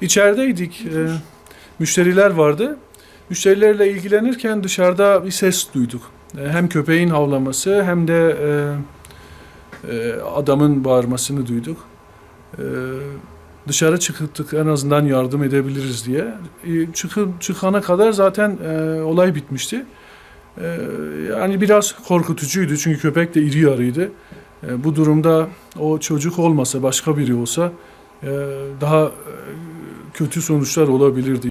İçerideydik. E, müşteriler vardı. Müşterilerle ilgilenirken dışarıda bir ses duyduk. E, hem köpeğin havlaması hem de e, e, adamın bağırmasını duyduk. E, dışarı çıktık en azından yardım edebiliriz diye. E, çıkıp çıkana kadar zaten e, olay bitmişti. Yani biraz korkutucuydu çünkü köpek de iri yarıydı. Bu durumda o çocuk olmasa başka biri olsa e, daha e, kötü sonuçlar olabilirdi.